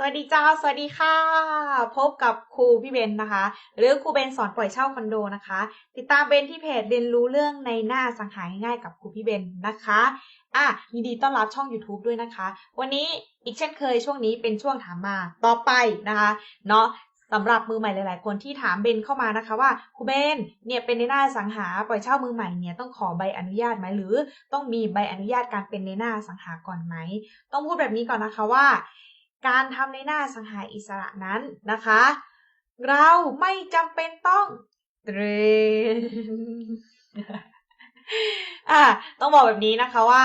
สวัสดีจ้า สวัสดีค่ะ พบกับครูพี่เบนนะคะ หรือครูเบนสอนปล่อยเช่าคอนโดนะคะ ติดตามเบนที่เพจเรียนรู้เรื่องในหน้าสังหาง่ายกับครูพี่เบนนะคะอะยินดีต้อนรับช่อง YouTube ด้วยนะคะ วันนี้อีกเช่นเคยช่วงนี้เป็นช่วงถามมาต่อไปนะคะเนาะสำหรับมือใหม่หลาย ๆ คนที่ถามเบนเข้ามานะคะว่าครูเบนเนี่ยเป็นในหน้าสังหาปล่อยเช่ามือใหม่เนี่ยต้องขอใบอนุญาตไหมหรือ ต้องมีใบอนุญาตการเป็นในหน้าสังหาก่อนไหม ต้องพูดแบบนี้ก่อนนะคะว่า การทำในหน้าสังหาอิสระนั้นนะคะ เราไม่จำเป็นต้องเตรนอะต้องบอกแบบนี้นะคะว่า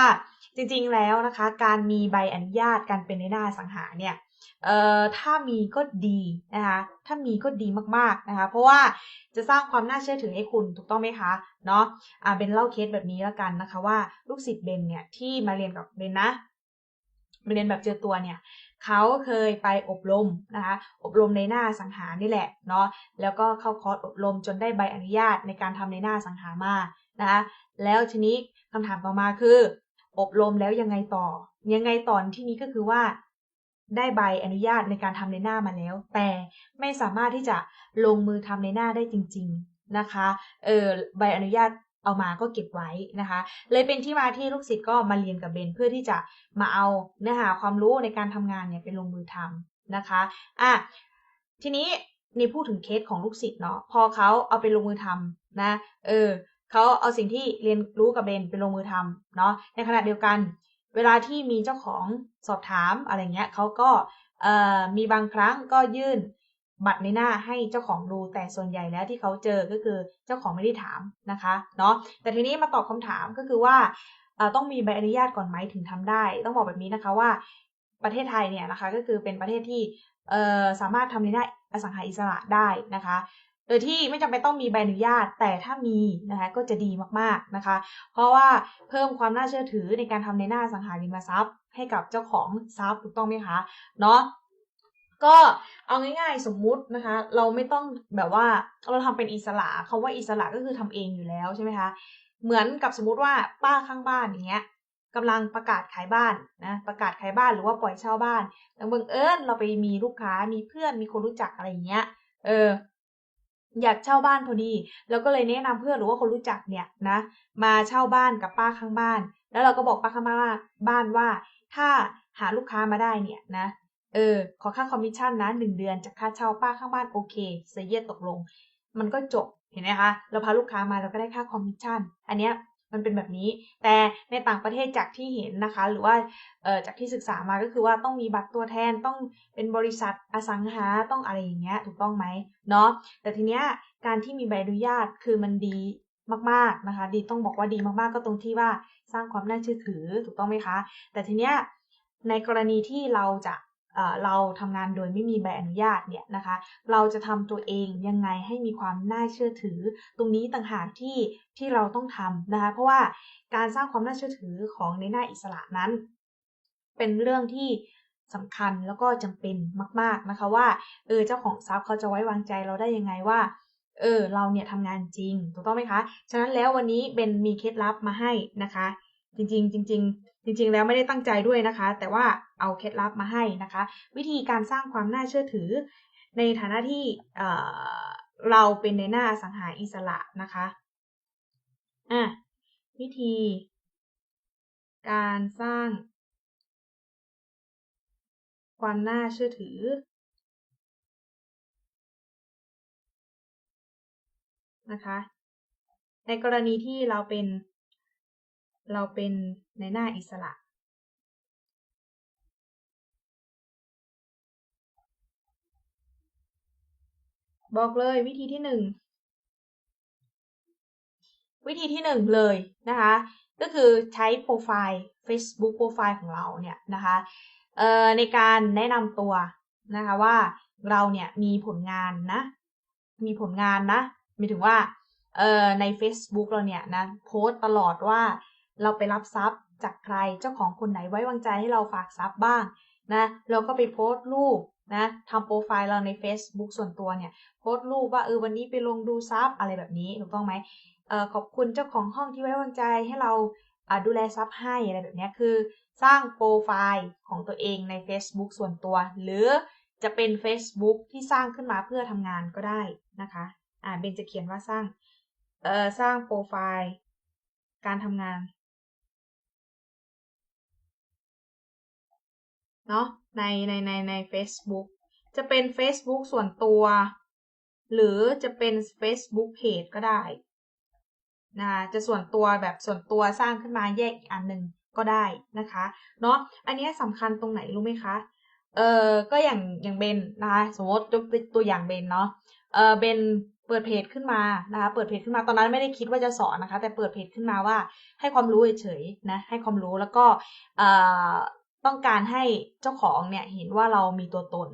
จริงๆแล้วนะคะ การมีใบอนุญาตการเป็นในหน้าสังหาเนี่ยเอ่อถ้ามีก็ดีนะคะถ้ามีก็ดีมากๆนะคะ เพราะว่าจะสร้างความน่าเชื่อถือให้คุณถูกต้องไหมคะเนาะอ่าเบนเล่าเคสแบบนี้แล้วกันนะคะว่าลูกศิษย์เบนเนี่ยที่มาเรียนกับเบนนะมาเรียนแบบเจอตัวเนี่ย เขาเคยไปอบรมนะคะอบรมในหน้าสังหารนี่แหละเนาะแล้วก็เข้าคอร์สอบรมจนได้ใบอนุญาตในการทำในหน้าสังหารมานะคะแล้วทีนี้คำถามต่อมาคือ อบรมแล้วยังไงต่อ ยังไงต่อที่นี้ก็คือว่า ได้ใบอนุญาตในการทำในหน้ามาแล้ว แต่ไม่สามารถที่จะลงมือทำในหน้าได้จริง ๆนะคะเออใบอนุญาต เอามาก็เก็บไว้นะคะ เลยเป็นที่มาที่ลูกศิษย์ก็มาเรียนกับเบนเพื่อที่จะมาเอาเนื้อหาความรู้ในการทำงานเนี่ยไปลงมือทำนะคะอะทีนี้นี่พูดถึงเคสของลูกศิษย์เนาะพอเขาเอาไปลงมือทำนะ เออเขาเอาสิ่งที่เรียนรู้กับเบนไปลงมือทำเนาะในขณะเดียวกัน เวลาที่มีเจ้าของสอบถามอะไรเงี้ยเขาก็เอ่อมีบางครั้งก็ยื่น บัตรในหน้าให้เจ้าของดูแต่ส่วนใหญ่แล้วที่เขาเจอก็คือเจ้าของไม่ได้ถามนะคะเนาะแต่ทีนี้มาตอบคำถามก็คือว่าต้องมีใบอนุญาตก่อนไหมถึงทำได้ ต้องบอกแบบนี้นะคะว่าประเทศไทยเนี่ยนะคะก็คือเป็นประเทศที่สามารถทำในหน้าอสังหาริมทรัพย์ได้นะคะ โดยที่ไม่จำเป็นต้องมีใบอนุญาตแต่ถ้ามีนะคะก็จะดีมากๆนะคะ เพราะว่าเพิ่มความน่าเชื่อถือในการทำในหน้าสังหาริมทรัพย์ให้กับเจ้าของทรัพย์ถูกต้องไหมคะเนาะ ก็เอาง่ายๆ สมมุตินะคะ เราไม่ต้องแบบว่าเราทำเป็นอิสระคาว่าอิสระก็คือทำเองอยู่แล้วใช่ไหมคะเหมือนกับสมมุติว่าป้าข้างบ้านอย่างเงี้ยกำลังประกาศขายบ้านนะประกาศขายบ้านหรือว่าปล่อยเช่าบ้านแต่บังเอิญเราไปมีลูกค้ามีเพื่อนมีคนรู้จักอะไรอย่างเงี้ยเอออยากเช่าบ้านพอดี แล้วก็เลยแนะนำเพื่อนหรือว่าคนรู้จักเนี่ยนะ มาเช่าบ้านกับป้าข้างบ้าน แล้วเราก็บอกป้าข้างบ้านบ้านว่า ถ้าหาลูกค้ามาได้เนี่ยนะ เออ ขอค่าคอมมิชชั่นนะหนึ่งเดือนจากค่าเช่าป้าข้างบ้านโอเคเซเยตตกลง มันก็จบเห็นไหมคะเราพาลูกค้ามาเราก็ได้ค่าคอมมิชชั่นอันเนี้ยมันเป็นแบบนี้ แต่ในต่างประเทศจากที่เห็นนะคะ หรือว่าเออจากที่ศึกษามาก็คือว่าต้องมีบัตรตัวแทนต้องเป็นบริษัทอสังหาต้องอะไรอย่างเงี้ยถูกต้องไหมเนาะแต่ทีเนี้ยการที่มีใบอนุญาตคือมันดีมากๆนะคะ ดีต้องบอกว่าดีมากๆก็ตรงที่ว่าสร้างความน่าเชื่อถือถูกต้องไหมคะ แต่ทีเนี้ยในกรณีที่เราจะ เราทำงานโดยไม่มีใบอนุญาตเนี่ยนะคะ เราจะทำตัวเองยังไงให้มีความน่าเชื่อถือ ตรงนี้ต่างหากที่ที่เราต้องทำนะคะ เพราะว่าการสร้างความน่าเชื่อถือของในหน้าอิสระนั้น เป็นเรื่องที่สำคัญแล้วก็จำเป็นมาก ๆนะคะว่าเออเจ้าของทรัพย์เขาจะไว้วางใจเราได้ยังไงว่าเออเราเนี่ยทำงานจริงถูกต้องไหมคะ ฉะนั้นแล้ววันนี้เบนมีเคล็ดลับมาให้นะคะ จริงๆจริงๆ จริงๆ แล้วไม่ได้ตั้งใจด้วยนะคะ แต่ว่าเอาเคล็ดลับมาให้นะคะ วิธีการสร้างความน่าเชื่อถือ ในฐานะที่เราเป็นในหน้าสังหาอิสระนะคะอะวิธี การสร้าง ความน่าเชื่อถือ นะคะ ในกรณีที่เราเป็น เราเป็นในหน้าอิสระ บอกเลยวิธีที่หนึ่งวิธีที่หนึ่งเลยนะคะ ก็คือใช้โปรไฟล์ Facebook โปรไฟล์ของเราเนี่ยนะคะในการแนะนำตัวนะคะว่าเราเนี่ยมีผลงานนะ มีผลงานนะหมายถึงว่าใน Facebook เราเนี่ยนะโพสตลอดว่า เราไปรับทรัพย์จากใครเจ้าของคนไหนไว้วางใจให้เราฝากทรัพย์บ้างนะเราก็ไปโพสต์รูปนะทำโปรไฟล์เราใน Facebook ส่วนตัวเนี่ยโพสต์รูปว่าเออวันนี้ไปลงดูทรัพย์อะไรแบบนี้ถูกต้องไหมเออขอบคุณเจ้าของห้องที่ไว้วางใจให้เราดูแลทรัพย์ให้อะไรแบบนี้คือ สร้างโปรไฟล์ของตัวเองใน Facebook ส่วนตัว หรือจะเป็น Facebook ที่สร้างขึ้นมาเพื่อทำงานก็ได้นะคะอ่าเบนจะเขียนว่าสร้างเอ่อสร้างโปรไฟล์การทำงาน เนาะในในในใน Facebook จะเป็น Facebook ส่วนตัว หรือจะเป็น Facebook Page ก็ได้นะจะส่วนตัวแบบส่วนตัวสร้างขึ้นมาแยกอีกอันหนึ่งก็ได้นะคะเนาะอันนี้สำคัญตรงไหนรู้ไหมคะเออก็อย่างอย่างเบนนะคะสมมติยกตัวอย่างเบนเนาะเออเบนเปิดเพจขึ้นมานะคะเปิดเพจขึ้นมาตอนนั้นไม่ได้คิดว่าจะสอนนะคะ แต่เปิดเพจขึ้นมาว่าให้ความรู้เฉยๆนะให้ความรู้แล้วก็เอ่อ ต้องการให้เจ้าของเนี่ยเห็นว่าเรามีตัวตน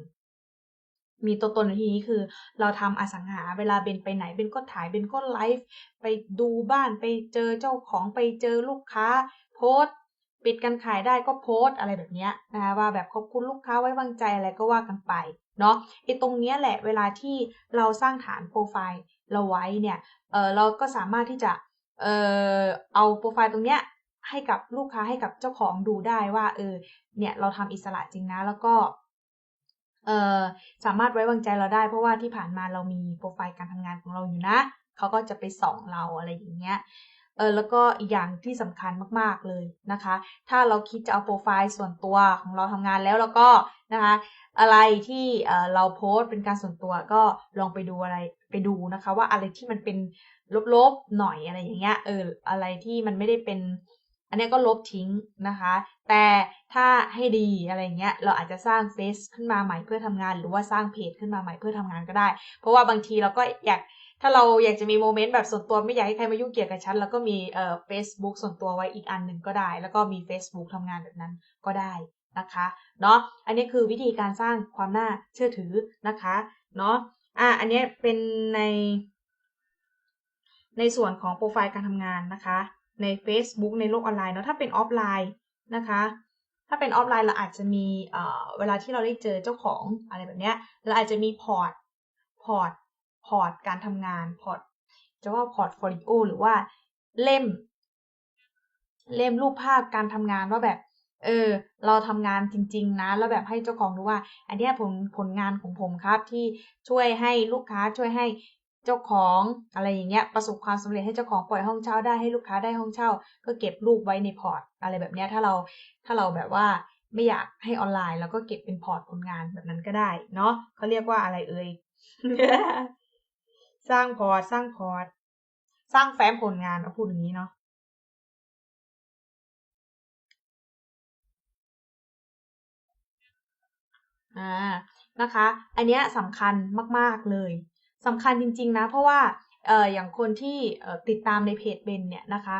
มีตัวตนในที่นี้คือ เราทำอสังหาเวลาเบนไปไหนเบนก็ถ่ายเบนก็ไลฟ์ไปดูบ้านไปเจอเจ้าของไปเจอลูกค้า โพสปิดกันขายได้ก็โพสอะไรแบบนี้นะคะว่าแบบขอบคุณลูกค้าไว้วางใจอะไรก็ว่ากันไปเนาะไอ้ตรงเนี้ยแหละเวลาที่เราสร้างฐานโปรไฟล์เราไว้เนี่ยเออเราก็สามารถที่จะเออเอาโปรไฟล์ตรงเนี้ย ให้กับลูกค้าให้กับเจ้าของดูได้ว่า เออ เนี่ยเราทำอิสระจริงนะ แล้วก็เออสามารถไว้วางใจเราได้ เพราะว่าที่ผ่านมาเรามีโปรไฟล์การทำงานของเราอยู่นะเขาก็จะไปส่องเราอะไรอย่างเงี้ยเออแล้วก็อีกอย่างที่สำคัญมากๆเลยนะคะ ถ้าเราคิดจะเอาโปรไฟล์ส่วนตัวของเราทำงานแล้วแล้วก็นะคะ อะไรที่เออเราโพสต์เป็นการส่วนตัวก็ลองไปดูอะไรไปดูนะคะ ว่าอะไรที่มันเป็นลบๆหน่อยอะไรอย่างเงี้ยเอออะไรที่มันไม่ได้เป็น อันนี้ก็ลบทิ้งนะคะ แต่ถ้าให้ดีอะไรเงี้ยเราอาจจะสร้างเฟซขึ้นมาใหม่เพื่อทำงาน หรือว่าสร้างเพจขึ้นมาใหม่เพื่อทำงานก็ได้ เพราะว่าบางทีเราก็อยากถ้าเราอยากจะมีโมเมนต์แบบส่วนตัวไม่อยากให้ใครมายุ่งเกี่ยวกับฉันแล้วก็มีเอ่อ Facebook ส่วนตัวไว้อีกอันหนึ่งก็ได้ แล้วก็มี Facebook ทำงานแบบนั้นก็ได้นะคะเนาะอันนี้คือวิธีการสร้างความน่าเชื่อถือนะคะเนาะอะอันนี้เป็นใน ในส่วนของโปรไฟล์การทำงานนะคะ ใน Facebook ในโลกออนไลน์เนาะถ้าเป็นออฟไลน์นะคะ ถ้าเป็นออฟไลน์เราอาจจะมีเวลาที่เราได้เจอเจ้าของอะไรแบบเนี้ยเราอาจจะมีพอร์ตพอร์ตพอร์ตการทำงานพอร์ตจะว่าพอร์ตโฟลิโอหรือว่าเล่ม เล่มรูปภาพการทำงานว่าแบบ เออ เราทำงานจริง ๆ นะ แล้วแบบให้เจ้าของดูว่า อันเนี้ยผลผลงานของผมครับที่ช่วยให้ลูกค้าช่วยให้ เจ้าของอะไรอย่างเงี้ยประสบความสำเร็จให้เจ้าของปล่อยห้องเช่าได้ให้ลูกค้าได้ห้องเช่า ก็เก็บรูปไว้ในพอร์ต อะไรแบบเนี้ยถ้าเราถ้าเราแบบว่าไม่อยากให้ออนไลน์เราก็เก็บเป็นพอร์ตผลงานแบบนั้นก็ได้เนาะเขาเรียกว่าอะไรเอ่ยสร้างพอร์ตสร้างพอร์ต สร้างแฟ้มผลงานเอาพูดอย่างนี้เนาะอ่านะคะ อันเนี้ยสำคัญมาก ๆ เลย สำคัญจริง ๆ นะ เพราะว่าเอ่ออย่างคนที่ติดตามในเพจเบนเนี่ยนะคะ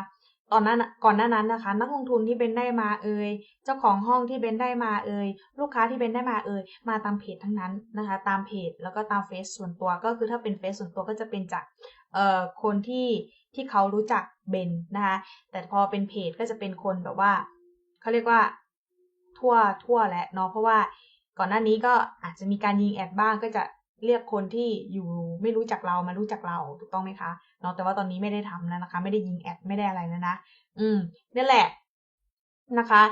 ตอนนั้นก่อนหน้านั้นนะคะ นักลงทุนที่เบนได้มาเอ่ยเจ้าของห้องที่เบนได้มาเอ่ยลูกค้าที่เบนได้มาเอ่ยมาตามเพจทั้งนั้นนะคะ ตามเพจแล้วก็ตามเฟซส่วนตัวก็คือถ้าเป็นเฟซส่วนตัวก็จะเป็นจากเอ่อคนที่ที่เขารู้จักเบนนะคะแต่พอเป็นเพจก็จะเป็นคนแบบว่าเขาเรียกว่าทั่วทั่วแหละเนาะเพราะว่าก่อนหน้านี้ก็อาจจะมีการยิงแอดบ้างก็จะ เรียกคนที่อยู่ไม่รู้จักเรามารู้จักเราถูกต้องไหมคะเนาะแต่ว่าตอนนี้ไม่ได้ทำแล้วนะคะ ไม่ได้ยิงแอดไม่ได้อะไรแล้วนะอืมนี่แหละนะคะ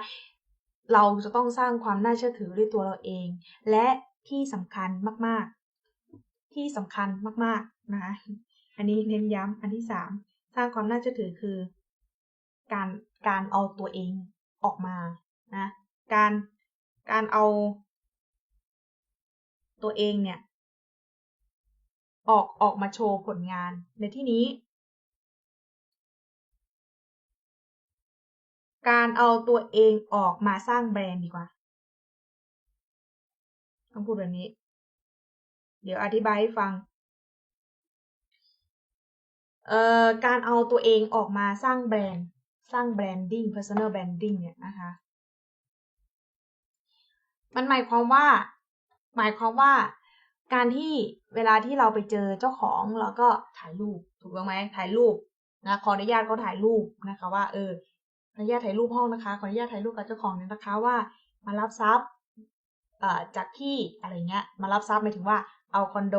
เราจะต้องสร้างความน่าเชื่อถือด้วยตัวเราเอง และที่สำคัญมาก ๆ ที่สำคัญมาก ๆ นะคะอันนี้เน้นย้ำอันที่สามสร้างความน่าเชื่อถือคือ การการเอาตัวเองออกมานะ การการเอาตัวเองเนี่ย ออกออกมาโชว์ผลงาน ในที่นี้ การเอาตัวเองออกมาสร้างแบรนด์ดีกว่าต้องพูดแบบนี้ เดี๋ยวอธิบายให้ฟังเอ่อการเอาตัวเองออกมาสร้างแบรนด์ สร้างแบรนดิ้ง personal branding เนี่ยนะคะ มันหมายความว่า หมายความว่า การที่เวลาที่เราไปเจอเจ้าของเราก็ถ่ายรูปถูกต้องไหมถ่ายรูปนะขออนุญาตเขาถ่ายรูปนะคะ ว่าเออขออนุญาตถ่ายรูปห้องนะคะขออนุญาตถ่ายรูปกับเจ้าของเนี่ยนะคะว่า มารับทรัพย์เอ่อจากที่อะไรเงี้ยมารับทรัพย์หมายถึงว่าเอาคอนโด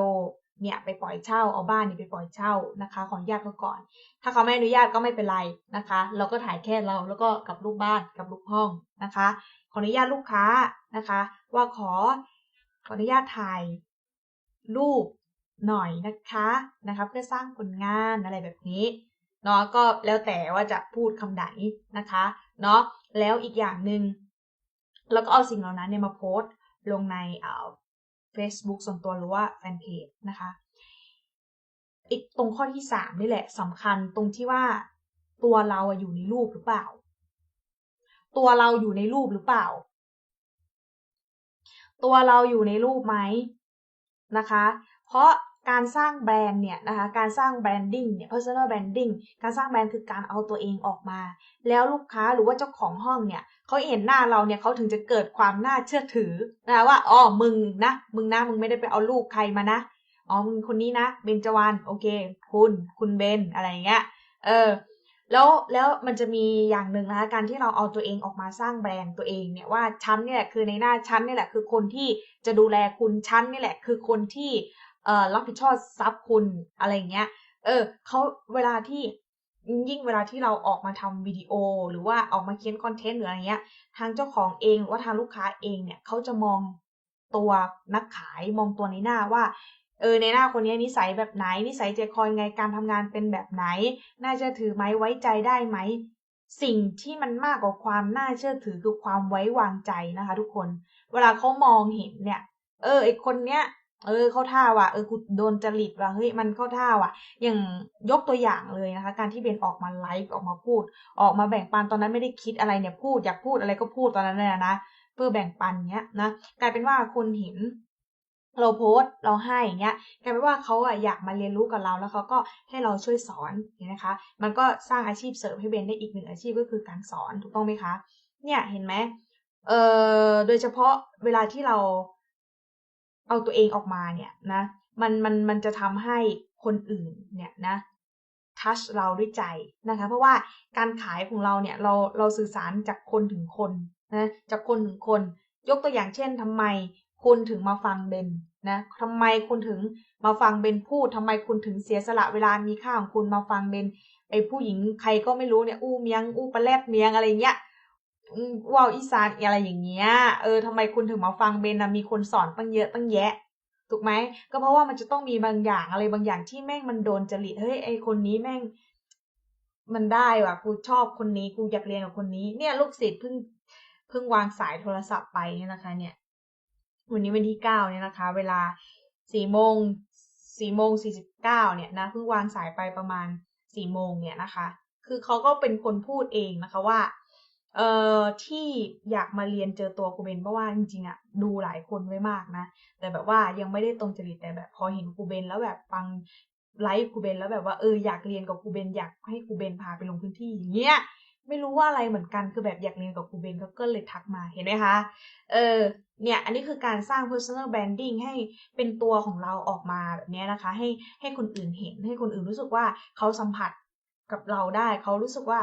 เนี่ยไปปล่อยเช่าเอาบ้านเนี่ยไปปล่อยเช่านะคะขออนุญาตเขาก่อน ถ้าเขาไม่อนุญาตก็ไม่เป็นไรนะคะ เราก็ถ่ายแค่เราแล้วก็กับลูกบ้านกับลูกห้องนะคะ ขออนุญาตลูกค้านะคะ ว่าขอขออนุญาตถ่าย รูปหน่อยนะคะนะคะเพื่อสร้างผลงานอะไรแบบนี้เนาะก็แล้วแต่ว่าจะพูดคำไหนนะคะเนาะแล้วอีกอย่างหนึ่งแล้วก็เอาสิ่งเหล่านั้นเนี่ยมาโพสต์ลงในเอ่อ Facebook ส่วนตัวหรือว่าแฟนเพจนะคะ อีกตรงข้อที่สามนี่แหละสำคัญตรงที่ว่าตัวเราอยู่ในรูปหรือเปล่า ตัวเราอยู่ในรูปหรือเปล่า ตัวเราอยู่ในรูปไหม นะคะ เพราะการสร้างแบรนด์เนี่ยนะคะ การสร้างแบรนดิ้งเนี่ย personal branding การสร้างแบรนด์คือการเอาตัวเองออกมา แล้วลูกค้าหรือว่าเจ้าของห้องเนี่ยเขาเห็นหน้าเราเนี่ยเขาถึงจะเกิดความน่าเชื่อถือนะคะว่าอ๋อมึงนะมึงนะมึงไม่ได้ไปเอาลูกใครมานะอ๋อมึงคนนี้นะเบนจวานโอเค คุณคุณเบนอะไรอย่างเงี้ยเออ แล้วแล้วมันจะมีอย่างหนึ่งนะคะการที่เราเอาตัวเองออกมาสร้างแบรนด์ตัวเองเนี่ยว่าชั้นนี่แหละคือในหน้าชั้นนี่แหละคือคนที่จะดูแลคุณชั้นนี่แหละ คือคนที่เอ่อรับผิดชอบทรัพย์คุณอะไรเงี้ย เออเขาเวลาที่ยิ่งเวลาที่เราออกมาทำวิดีโอ หรือว่าออกมาเขียนคอนเทนต์หรืออะไรเงี้ย ทางเจ้าของเองหรือว่าทางลูกค้าเองเนี่ยเขาจะมองตัวนักขายมองตัวในหน้าว่า เออในหน้าคนนี้นิสัยแบบไหน นิสัยใจคอยไงการทำงานเป็นแบบไหน น่าเชื่อถือไหมไว้ใจได้ไหม สิ่งที่มันมากกว่าความน่าเชื่อถือคือความไว้วางใจนะคะ ทุกคน เวลาเขามองเห็นเนี่ย เออไอคนเนี้ยเออเข้าท่าว่ะเออกูโดนจริตว่ะเฮ้ยมันเข้าท่าว่ะ อย่างยกตัวอย่างเลยนะคะ การที่เบนออกมาไลฟ์ออกมาพูด ออกมาแบ่งปันตอนนั้นไม่ได้คิดอะไรเนี่ยพูดอยากพูดอะไรก็พูดตอนนั้นเลยนะเพื่อแบ่งปันเนี้ยนะกลายเป็นว่าคนเห็น เราโพสต์เราให้อย่างเงี้ยกลายเป็นว่าเขาอะอยากมาเรียนรู้กับเราแล้วเขาก็ให้เราช่วยสอนเห็นไหมคะ มันก็สร้างอาชีพเสริมให้เบนได้อีกหนึ่งอาชีพก็คือการสอนถูกต้องไหมคะ เนี่ยเห็นไหมเอ่อโดยเฉพาะเวลาที่เราเอาตัวเองออกมาเนี่ยนะมันมันมันจะทำให้คนอื่นเนี่ยนะทัชเราด้วยใจนะคะ เพราะว่าการขายของเราเนี่ยเราเราสื่อสารจากคนถึงคนนะจากคนถึงคน ยกตัวอย่างเช่นทำไม คุณถึงมาฟังเบนนะทำไมคุณถึงมาฟังเบนพูดทำไมคุณถึงเสียสละเวลามีค่าของคุณมาฟังเบนไอ้ผู้หญิงใครก็ไม่รู้เนี่ยอู้เมียงอู้ปลาแรดเมียงอะไรเงี้ยว่าวอีสานอะไรอย่างเงี้ย เออทำไมคุณถึงมาฟังเบนนะมีคนสอนตั้งเยอะตั้งแยะถูกไหมก็เพราะว่ามันจะต้องมีบางอย่างอะไรบางอย่างที่แม่งมันโดนจริตเฮ้ยไอคนนี้แม่ง มันได้ว่ะกูชอบคนนี้กูอยากเรียนกับคนนี้ เนี่ยลูกศิษย์เพิ่งเพิ่งวางสายโทรศัพท์ไปนะคะ เนี่ย วันนี้วันที่เก้าเนี่ยนะคะ เวลาสี่โมงสี่โมงสี่สิบเก้าเนี่ยนะเพิ่งวางสายไปประมาณสี่โมงเนี่ยนะคะ คือเขาก็เป็นคนพูดเองนะคะว่าเอ่อที่อยากมาเรียนเจอตัวครูเบนเพราะว่าจริงๆอะดูหลายคนไว้มากนะ แต่แบบว่ายังไม่ได้ตรงจริตแต่แบบ พอเห็นครูเบนแล้วแบบฟังไลฟ์ครูเบนแล้วแบบว่าเอออยากเรียนกับครูเบนอยากให้ครูเบนพาไปลงพื้นที่อย่างเงี้ย ไม่รู้ว่าอะไรเหมือนกันคือแบบอยากเรียนกับครูเบนก็ก็เลยทักมาเห็นไหมคะ เออเนี่ยอันนี้คือการสร้าง personal branding ให้เป็นตัวของเราออกมาแบบนี้นะคะ ให้ให้คนอื่นเห็นให้คนอื่นรู้สึกว่าเขาสัมผัสกับเราได้เขารู้สึกว่า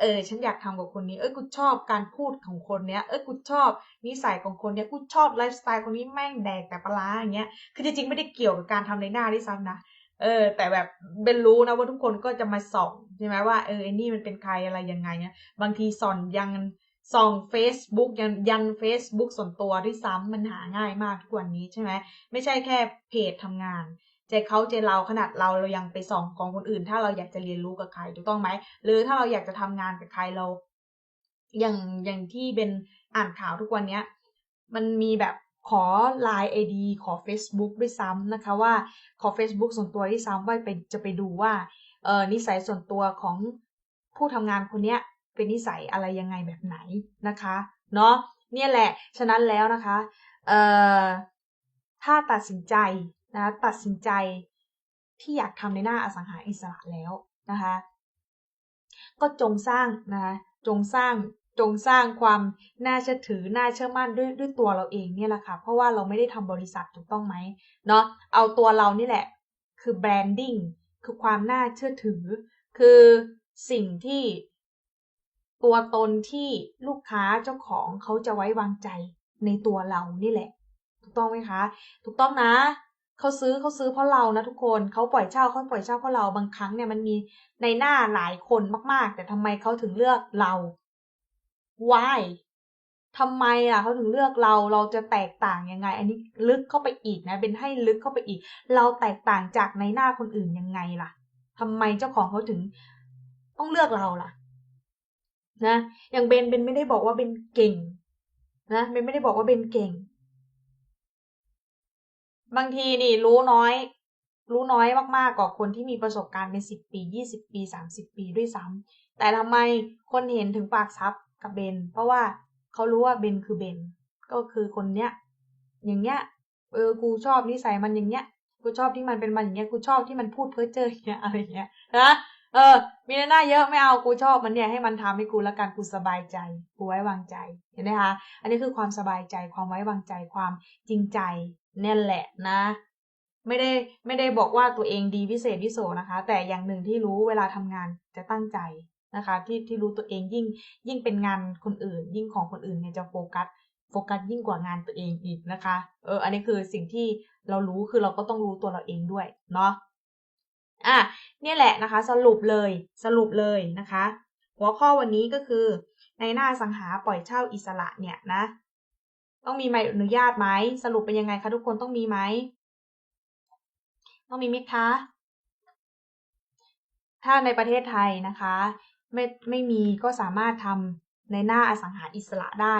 เออฉันอยากทำกับคนนี้ เอ้ยกูชอบการพูดของคนเนี้ย เอ้ยกูชอบนิสัยของคนเนี้ยกูชอบไลฟ์สไตล์คนนี้แม่งแดกแต่ปลาอย่างเงี้ย คือจริงๆไม่ได้เกี่ยวกับการทำในหน้าด้วยซ้ำนะ เออ แต่แบบเป็นรู้นะว่าทุกคนก็จะมาส่อง ใช่ไหมว่าเออไอ้นี่มันเป็นใครอะไรยังไงเนี่ยบางทีส่อนยังส่อง Facebook ยังยัง Facebook ส่วนตัวด้วยซ้ำมันหาง่ายมากทุกวันนี้ใช่ไหมไม่ใช่แค่เพจทำงานจเขาใจเราขนาดเราเรายังไปส่องของคนอื่น ถ้าเราอยากจะเรียนรู้กับใครถูกต้องไหมหรือถ้าเราอยากจะทำงานกับใครเรา อย่างอย่างที่เป็นอ่านข่าวทุกวันเนี้ย มันมีแบบขอ Line ID ขอ Facebook ด้วยซ้ำนะคะว่าขอ Facebook ส่วนตัวด้วยซ้ำว่าไปจะไปดูว่า ออนิสัยส่วนตัวของผู้ทำงานคนเนี้ยเป็นนิสัยอะไรยังไงแบบไหนนะคะเนาะเนี่ยแหละ ฉะนั้นแล้วนะคะเอ่อถ้าตัดสินใจนะตัดสินใจที่อยากทำในหน้าอสังหาริสระแล้วนะคะก็จงสร้างนะคะจงสร้างจงสร้างความน่าเชื่อถือน่าเชื่อมั่นด้วยด้วยตัวเราเองเนี่ยแหละค่ะ เพราะว่าเราไม่ได้ทำบริษัทถูกต้องไหมเนาะเอาตัวเรานี่แหละ คือแบรนดิ้ง คือความน่าเชื่อถือ คือสิ่งที่ตัวตนที่ลูกค้าเจ้าของเขาจะไว้วางใจในตัวเรานี่แหละ ถูกต้องไหมคะ ถูกต้องนะเขาซื้อเขาซื้อเพราะเรานะทุกคนเขาปล่อยเช่าเขาปล่อยเช่าเพราะเราบางครั้งเนี่ยมันมีในหน้าหลายคนมาก ๆ แต่ทำไมเขาถึงเลือกเรา why ทำไมล่ะเขาถึงเลือกเราเราจะแตกต่างยังไง อันนี้ลึกเข้าไปอีกนะ เป็นให้ลึกเข้าไปอีก เราแตกต่างจากในหน้าคนอื่นยังไงล่ะทำไมเจ้าของเขาถึงต้องเลือกเราล่ะ นะ อย่างเบนเบนไม่ได้บอกว่าเบนเก่ง นะเบนไม่ได้บอกว่าเบนเก่ง บางทีนี่รู้น้อย รู้น้อยมากๆกว่าคนที่มีประสบการณ์เป็นสิบปียี่สิบปีสามสิบปีด้วยซ้ำแต่ทำไมคนเห็นถึงปากซับกับเบน เพราะว่า เขารู้ว่าเบนคือเบน ก็คือคนเนี้ย อย่างเงี้ย เออ กูชอบนิสัยมันอย่างเงี้ย กูชอบที่มันเป็นมันอย่างเงี้ย กูชอบที่มันพูดเพ้อเจ้ออย่างเงี้ยอะไรเงี้ย นะ เออ มีหน้าเยอะไม่เอา กูชอบมันเนี่ยให้มันทำให้กูละกัน กูสบายใจ กูไว้วางใจ เห็นไหมคะ อันนี้คือความสบายใจ ความไว้วางใจ ความจริงใจนี่แหละนะ ไม่ได้ไม่ได้บอกว่าตัวเองดีพิเศษวิโสนะคะ แต่อย่างหนึ่งที่รู้เวลาทำงานจะตั้งใจ นะคะ ที่ที่รู้ตัวเองยิ่งยิ่งเป็นงานคนอื่น ยิ่งของคนอื่นเนี่ยจะโฟกัสโฟกัสยิ่งกว่างานตัวเองอีกนะคะ เออ อันนี้คือสิ่งที่เรารู้คือเราก็ต้องรู้ตัวเราเองด้วยเนาะ อะ เนี่ยแหละนะคะ สรุปเลยสรุปเลยนะคะ หัวข้อวันนี้ก็คือ ในหน้าสังหาปล่อยเช่าอิสระเนี่ยนะ ต้องมีใบอนุญาตไหมสรุปเป็นยังไงคะทุกคนต้องมีไหมต้องมีไหมคะ ถ้าในประเทศไทยนะคะ ไม่ไม่มีก็สามารถทำในหน้าอสังหาอิสระได้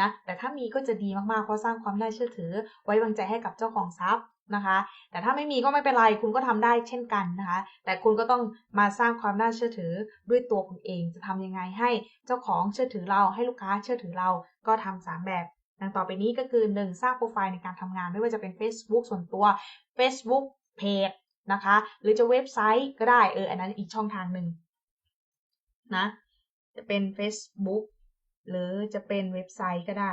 นะแต่ถ้ามีก็จะดีมากๆ เพราะสร้างความน่าเชื่อถือ ไว้วางใจให้กับเจ้าของทรัพย์นะคะ แต่ถ้าไม่มีก็ไม่เป็นไรคุณก็ทำได้เช่นกันนะคะ แต่คุณก็ต้องมาสร้างความน่าเชื่อถือด้วยตัวคุณเอง จะทำยังไงให้เจ้าของเชื่อถือเราให้ลูกค้าเชื่อถือเราก็ทำสามแบบดังต่อไปนี้ก็คือ 1. สร้างโปรไฟล์ในการทำงานไม่ว่าจะเป็น Facebook ส่วนตัว Facebook Page นะคะ หรือจะเว็บไซต์ก็ได้เอออันนั้นอีกช่องทางหนึ่ง นะ จะเป็น Facebook หรือจะเป็นเว็บไซต์ก็ได้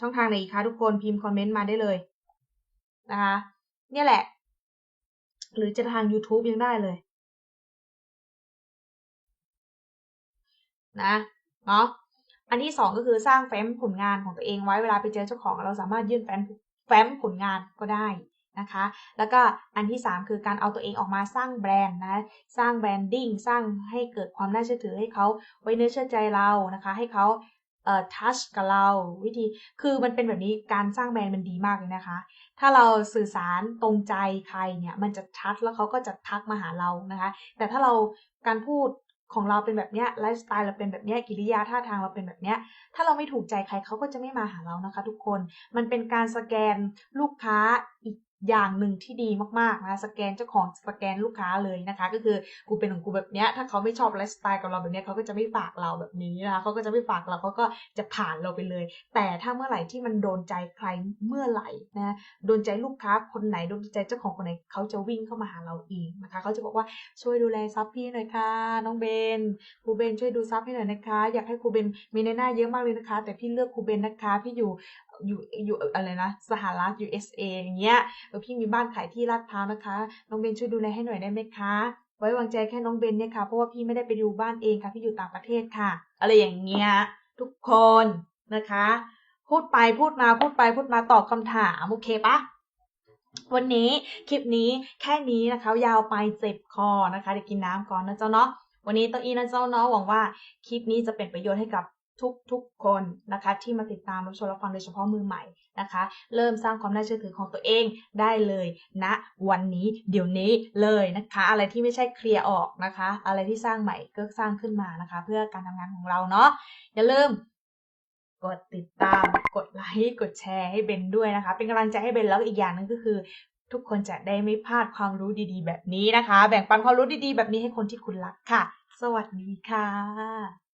ช่องทางไหนอีกคะทุกคนพิมพ์คอมเมนต์มาได้เลยนะคะเนี่ยแหละ หรือจะทาง YouTube ยังได้เลยนะเนาะอันที่สองก็คือสร้างแฟ้มผลงานของตัวเองไว้เวลาไปเจอเจ้าของเราสามารถยื่นแฟ้มแฟ้มผลงานก็ได้ นะคะ แล้วก็อันที่ 3 คือการเอาตัวเองออกมาสร้างแบรนด์นะ สร้างแบรนดิ้ง สร้างให้เกิดความน่าเชื่อถือให้เขาไว้เนื้อเชื่อใจเรานะคะ ให้เขาเอ่อทัชกับเราวิธี คือมันเป็นแบบนี้การสร้างแบรนด์มันดีมากเลยนะคะ ถ้าเราสื่อสารตรงใจใครเนี่ย มันจะทัชแล้วเขาก็จะทักมาหาเรานะคะ แต่ถ้าเราการพูดของเราเป็นแบบเนี้ยไลฟ์สไตล์เราเป็นแบบเนี้ยกิริยาท่าทางเราเป็นแบบเนี้ยถ้าเราไม่ถูกใจใครเขาก็จะไม่มาหาเรานะคะ ทุกคนมันเป็นการสแกนลูกค้าอีก อย่างหนึ่งที่ดีมากๆนะสแกนเจ้าของสแกนลูกค้าเลยนะคะ ก็คือกูเป็นของกูแบบเนี้ยถ้าเขาไม่ชอบไลฟ์สไตล์กับเราแบบเนี้ยเขาก็จะไม่ฝากเราแบบนี้นะคะเขาก็จะไม่ฝากเราเขาก็จะผ่านเราไปเลย แต่ถ้าเมื่อไหร่ที่มันโดนใจใครเมื่อไหร่นะโดนใจลูกค้าคนไหนโดนใจเจ้าของคนไหนเขาจะวิ่งเข้ามาหาเราเองนะคะเขาจะบอกว่าช่วยดูแลซับพี่หน่อยค่ะน้องเบนครูเบนช่วยดูซับให้หน่อยนะคะ อยากให้ครูเบนมีในหน้าเยอะมากเลยนะคะ แต่พี่เลือกครูเบนนะคะพี่อยู่ อยู่อยู่อะไรนะสหรัฐ USA อย่างเงี้ยเออพี่มีบ้านขายที่ลาดพร้าวนะคะ น้องเบนช่วยดูแลให้หน่อยได้ไหมคะไว้วางใจแค่น้องเบนเนี่ยค่ะ เพราะว่าพี่ไม่ได้ไปดูบ้านเองค่ะ พี่อยู่ต่างประเทศค่ะ อะไรอย่างเงี้ยทุกคนนะคะ พูดไปพูดมาพูดไปพูดมาตอบคำถามโอเคปะวันนี้คลิปนี้แค่นี้นะคะ ยาวไปเจ็บคอนะคะเดี๋ยวกินน้ำก่อนนะเจ้าเนาะวันนี้ตัวอีนะเจ้าเนาะหวังว่าคลิปนี้จะเป็นประโยชน์ให้กับ ทุกๆคนนะคะที่มาติดตามรับชมรับฟังโดยเฉพาะมือใหม่นะคะ เริ่มสร้างความน่าเชื่อถือของตัวเองได้เลยณนะวันนี้เดี๋ยวนี้เลยนะคะ อะไรที่ไม่ใช่เคลียร์ออกนะคะ อะไรที่สร้างใหม่ก็สร้างขึ้นมานะคะ เพื่อการทำงานของเราเนาะอย่าลืมกดติดตาม กดไลค์ กดแชร์ให้เบนด้วยนะคะ เป็นกำลังใจให้เบนแล้วอีกอย่างนึงก็คือ ทุกคนจะได้ไม่พลาดความรู้ดีๆ แบบนี้นะคะ แบ่งปันความรู้ดีๆ แบบนี้ให้คนที่คุณรักค่ะ สวัสดีค่ะ